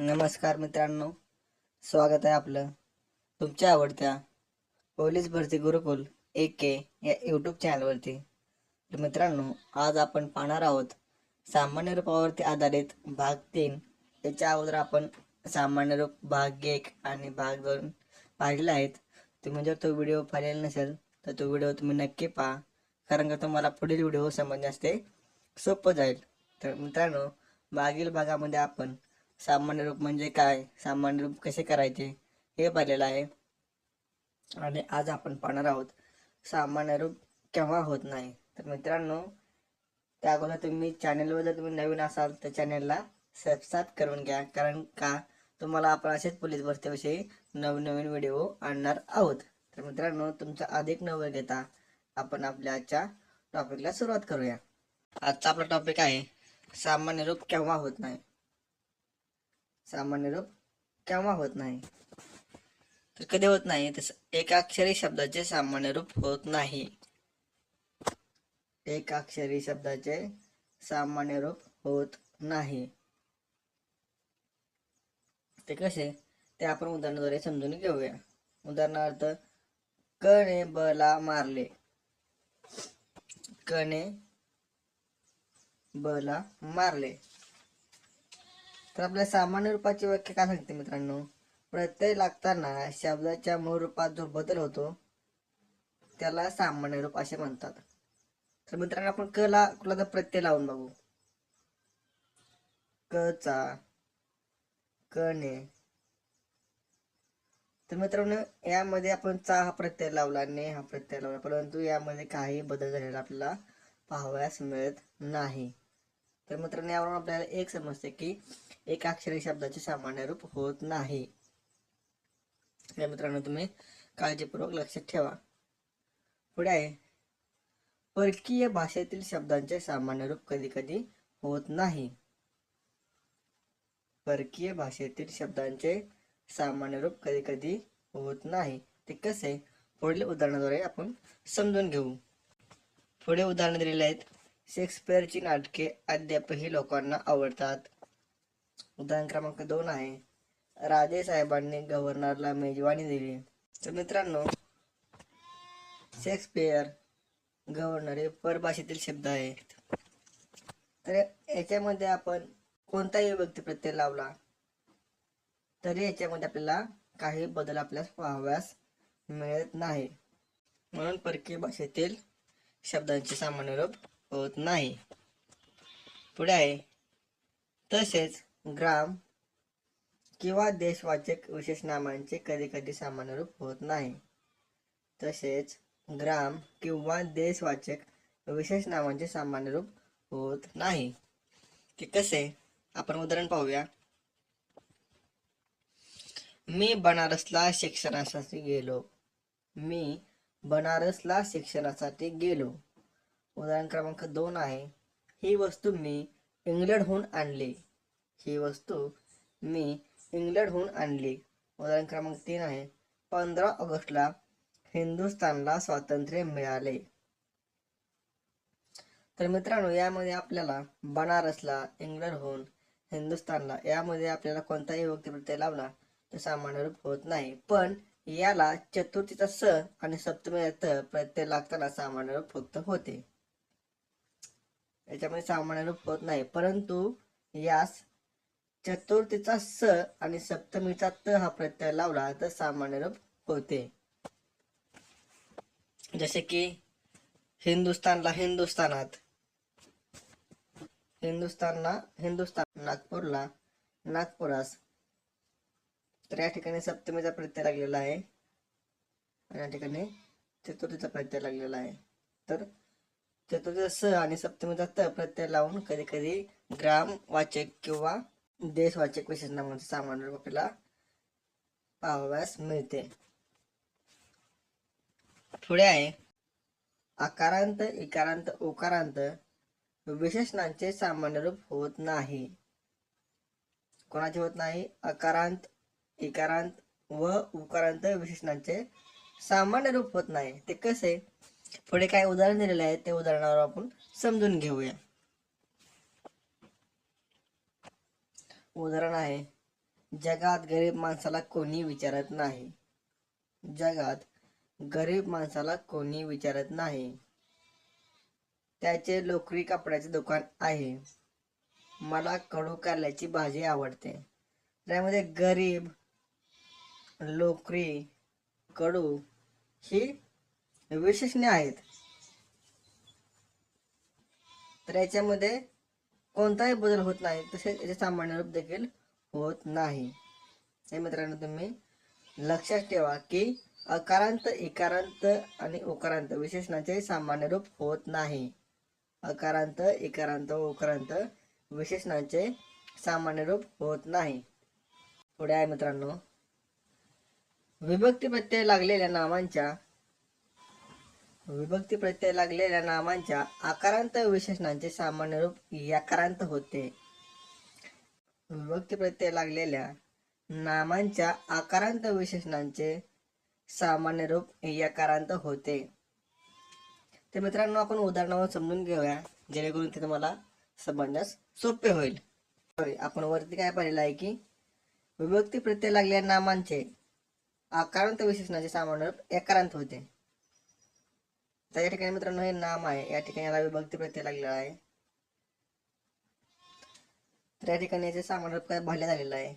नमस्कार मित्रांनो. स्वागत आहे आपलं तुमच्या आवडत्या पोलीस भरती गुरुकुल ए के या यूट्यूब चॅनलवरती तर मित्रांनो आज आपण पाहणार आहोत सामान्य रूपावरती आधारित भाग तीन. याच्या अगोदर आपण सामान्य रूप भाग एक आणि भाग दोन पाहिलेले आहेत. तुम्ही जर तो व्हिडिओ पाहिलेला नसेल तर तो व्हिडिओ तुम्ही नक्की पहा. कारण का तुम्हाला पुढील व्हिडिओ समजण्यास ते सोपं जाईल. तर मित्रांनो मागील भागामध्ये आपण सामान्य रूप म्हणजे काय? सामान्य रूप कसे करायचे? हे पाहिलेलं आहे. आणि आज आपण पाहणार आहोत सामान्य रूप केव्हा होत नाही? तर मित्रांनो त्या अगोदर तुम्ही चॅनलवर जर तुम्ही नवीन असाल तर चॅनलला सबस्क्राईब करून घ्या. कारण का? तुम्हाला आपण असेच पोलीस भरतीविषयी नवीन नवीन व्हिडिओ आणणार आहोत. तर मित्रांनो तुमचा अधिक न वेळ घेता आपण आपल्या आजच्या टॉपिकला सुरुवात करूया. आजचा आपला टॉपिक आहे सामान्य रूप केव्हा होत नाही? सामान्य रूप केव्हा होत नाही? तर कधी होत नाही? तर एकाक्षरी शब्दाचे सामान्य रूप होत नाही. एकाक्षरी शब्दाचे सामान्य रूप होत नाही. ते कसे? ते आपण उदाहरणाद्वारे समजून घेऊया. उदाहरणार्थ कणे बला मारले. कणे बला मारले. तर आपल्या सामान्य रूपाची व्याख्या काय सांगते मित्रांनो? प्रत्यय लागताना शब्दाच्या मूळ रूपात जो बदल होतो त्याला सामान्य रूप असे म्हणतात. तर मित्रांनो आपण क ला कुठला तर प्रत्यय लावून बघू. क चा कने तर मित्रांनो यामध्ये आपण चा हा प्रत्यय लावला ने हा प्रत्यय लावला परंतु यामध्ये काही बदल झालेला आपल्याला पाहावयास मिळत नाही. तर मित्रांनो यावरून आपल्याला एक समजते की एक अक्षरी शब्दाचे सामान्य रूप होत नाही. हे मित्रांनो तुम्ही काळजीपूर्वक लक्षात ठेवा. पुढे आहे. परकीय भाषेतील शब्दांचे सामान्य रूप कधी कधी होत नाही. परकीय भाषेतील शब्दांचे सामान्य रूप कधी कधी होत नाही. ते कसे? पुढील उदाहरणाद्वारे आपण समजून घेऊ. पुढे उदाहरण दिलेले आहेत. शेक्सपियरची नाटके अद्यापही लोकांना आवडतात. उदाहरण क्रमांक दोन आहे. राजे साहेबांनी गव्हर्नरला मेजवानी दिली. तर मित्रांनो शेक्सपियर गव्हर्नर हे परभाषेतील शब्द आहेत. तर याच्यामध्ये आपण कोणताही व्यक्ती प्रत्यय लावला तरी याच्यामध्ये आपल्याला काही बदल आपल्यास पाहाव्यास मिळत नाही. म्हणून परकीय भाषेतील शब्दांचे सामान्य रूप होत नाही. पुढे आहे तसेच ग्राम किंवा देशवाचक विशेष नामांचे कधी कधी सामान्य रूप होत नाही. तसेच ग्राम किंवा देशवाचक विशेष नामांचे सामान्य रूप होत नाही. ते कसे? आपण उदाहरण पाहूया. मी बनारसला शिक्षणासाठी गेलो. मी बनारसला शिक्षणासाठी गेलो. उदाहरण क्रमांक दोन आहे. ही वस्तू मी इंग्लंडहून आणली. ही वस्तू मी इंग्लंडहून आणली. उदाहरण क्रमांक तीन आहे. पंधरा ऑगस्टला हिंदुस्थानला स्वातंत्र्य मिळाले. तर मित्रांनो यामध्ये आपल्याला बनारसला इंग्लंडहून हिंदुस्थानला यामध्ये आपल्याला कोणताही व्यक्ती प्रत्यय लावला तर सामान्य रूप होत नाही. पण याला चतुर्थीचा स आणि सप्तमी प्रत्यय लागताना सामान्य रूप फक्त होते. याच्यामध्ये सामान्य रूप होत नाही. परंतु यास चतुर्थीचा स आणि सप्तमीचा त हा प्रत्यय लावला तर सामान्य रूप होते जसे की हिंदुस्थानला हिंदुस्थानात हिंदुस्थानला हिंदुस्थान नागपूरला नागपुरास. तर या ठिकाणी सप्तमीचा प्रत्यय लागलेला आहे. आणि या ठिकाणी चतुर्थीचा प्रत्यय लागलेला आहे. तर चतुर्थ स आणि सप्तमीचा त प्रत्यय लावून कधी कधी ग्राम वाचक किंवा देशवाचक विशेषणामध्ये सामान्य आपल्याला पाहाव्यास मिळते. पुढे आहे. आकारांत इकारांत उकारांत विशेषणांचे सामान्य रूप होत नाही. कोणाचे होत नाही? अकारांत इकारांत व उकारांत विशेषणांचे सामान्य रूप होत नाही. ते कसे? पुढे काय उदाहरण दिलेले आहे ते उदाहरणावर आपण समजून घेऊया. उदाहरण आहे जगात गरीब माणसाला कोणी विचारत नाही. जगात गरीब माणसाला कोणी विचारत नाही. त्याचे लोकरी कपड्याचे दुकान आहे. मला कडू कारल्याची भाजी आवडते. त्यामध्ये गरीब लोकरी कडू ही विशेषणे आहेत. तर याच्यामध्ये कोणताही बदल होत नाही तसेच याचे सामान्य रूप देखील होत नाही. हे मित्रांनो तुम्ही लक्षात ठेवा की अकारांत इकारांत आणि उकारांत विशेषणाचे सामान्य रूप होत नाही. अकारांत इकारांत उकारांत विशेषणाचे सामान्य रूप होत नाही. पुढे आहे मित्रांनो. विभक्ती प्रत्यय लागलेल्या नामांच्या विभक्ती प्रत्यय लागलेल्या नामांच्या आकारांत विशेषणांचे सामान्य रूप याकारांत होते. विभक्ती प्रत्यय लागलेल्या नामांच्या आकारांत विशेषणांचे सामान्य रूप याकारांत होते. तर मित्रांनो आपण उदाहरणावर समजून घेऊया जेणेकरून ते तुम्हाला समजण्यास सोपे होईल. होय, आपण वरती काय पाहिलेलं आहे की विभक्ती प्रत्यय लागलेल्या नामांचे आकारांत विशेषणाचे सामान्य रूप एकारांत होते. तर या ठिकाणी मित्रांनो हे नाम आहे. या ठिकाणी याला विभक्ती प्रत्यय लागलेला आहे. तर या ठिकाणी याचे सामान्य रूप काय झालेलं आहे.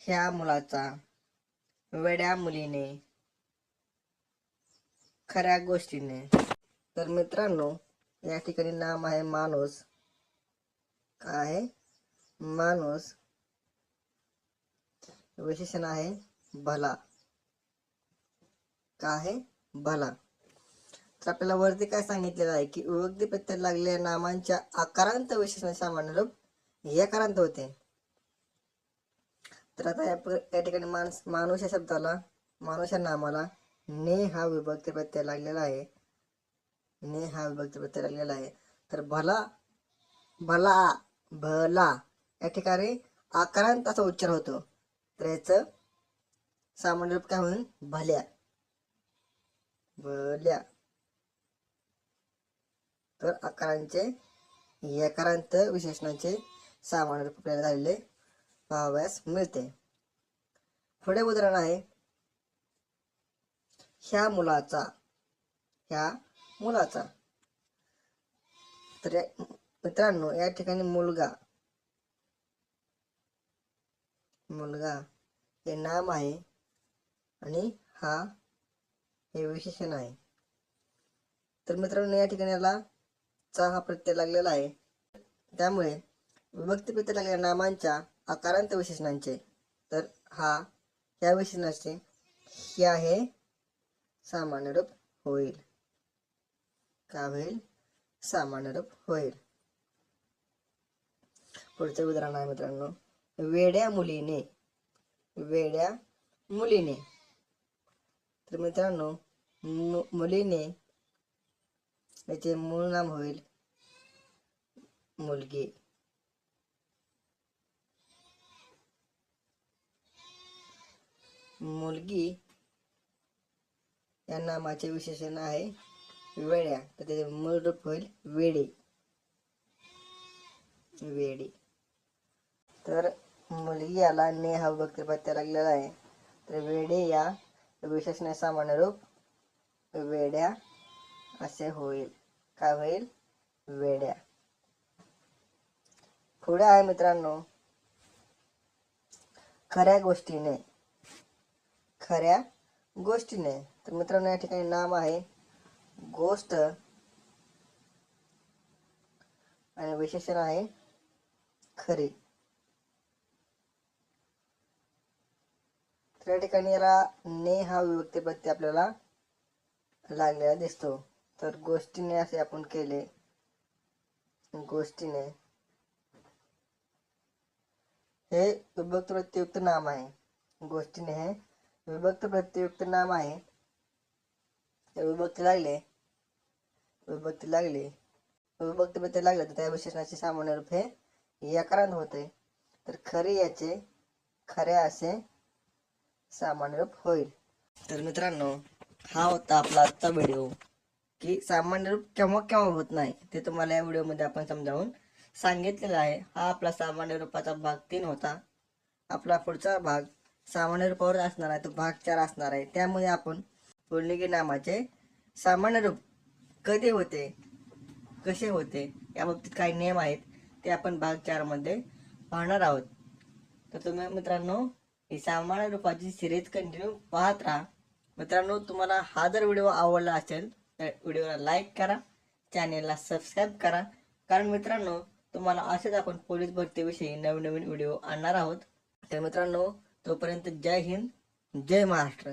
ह्या मुलाचा वेड्या मुलीने खऱ्या गोष्टीने. तर मित्रांनो या ठिकाणी नाम आहे माणूस. काय आहे? माणूस. विशेषण आहे भला. काय आहे? भला. तर आपल्याला वरती काय सांगितलेलं आहे की विभक्ती प्रत्यय लागलेल्या नामांच्या आकारांत विशेषण सामान्य रूप यकारांत होते. तर आता या या ठिकाणी माणूस माणूस या शब्दाला माणूस या नामाला ने हा विभक्ती प्रत्यय लागलेला आहे. ने हा विभक्ती प्रत्यय लागलेला आहे. तर भला भला भला या ठिकाणी आकारांत असा उच्चार होतो. तर याचं सामान्य रूप काय होईल भल्या. भल्या. तर आकारांचे आकारांत विशेषणाचे सामान्य रूप आपल्याला झालेले पाहावयास मिळते. पुढे उदाहरण आहे. ह्या मुलाचा ह्या मुलाचा. तर मित्रांनो या ठिकाणी मुलगा मुलगा हे नाम आहे आणि हा हे विशेषण आहे. तर मित्रांनो या ठिकाणी याला चा हा प्रत्यय लागलेला आहे. त्यामुळे विभक्ती प्रत्यय लागलेल्या नामांच्या आकारांत विशेषणांचे. तर हा या विशेषणाचे हे आहे सामान्य रूप होईल. का होईल? सामान्य रूप होईल. पुढचं उदाहरण आहे मित्रांनो. वेड्या मुलीने वेड्या मुलीने. तर मित्रांनो मुलीने याचे मूळ नाम होईल मुलगी. मुलगी या नामाचे विशेषण आहे वेड्या. तर त्याचे मूळ रूप होईल वेडे. वेडी. तर मुलगी याला ने हा विभक्ती लागलेला आहे. तर वेडे या विशेषण सामान्य रूप. वेड्या असे होईल. काय होईल वेड्या. पुढे आहे मित्रांनो. खऱ्या गोष्टीने. खऱ्या गोष्टीने. तर मित्रांनो या ठिकाणी नाम आहे गोष्ट. आणि विशेषण आहे खरी. तर या ठिकाणी याला ने हा विभक्ती प्रत्यय आपल्याला लागलेला दिसतो. तर गोष्टीने असे आपण केले. गोष्टीने. हे विभक्त प्रत्ययुक्त नाम आहे. गोष्टीने हे विभक्त प्रत्ययुक्त नाम आहे. ते विभक्ती लागले. विभक्ती लागली. विभक्ती प्रत्यय लागले तर त्या विशेषणाचे सामान्य रूप हे यकारांत होते. तर खरे याचे खरे असे सामान्य रूप होईल. तर मित्रांनो हा होता आपला आजचा व्हिडिओ की सामान्य रूप केव्हा केव्हा होत नाही ते तुम्हाला या व्हिडिओमध्ये आपण समजावून सांगितलेलं आहे. हा आपला सामान्य रूपाचा भाग तीन होता. आपला पुढचा भाग सामान्य रूपावर असणार आहे तो भाग चार असणार आहे. त्यामुळे आपण पुर्णिकी नामाचे सामान्य रूप कधी होते कसे होते याबाबतीत काही नियम आहेत ते आपण भाग चारमध्ये पाहणार आहोत. तर तुम्ही मित्रांनो ही सामान्य रूपाची सिरीज कंटिन्यू पाहत राहा. मित्रांनो तुम्हाला हा जर व्हिडिओ आवडला असेल तर व्हिडिओला लाईक करा चॅनेलला सबस्क्राईब करा. कारण मित्रांनो तुम्हाला असेच आपण पोलीस भरतीविषयी नवीन नवीन व्हिडिओ आणणार आहोत. तर मित्रांनो तोपर्यंत जय हिंद जय महाराष्ट्र.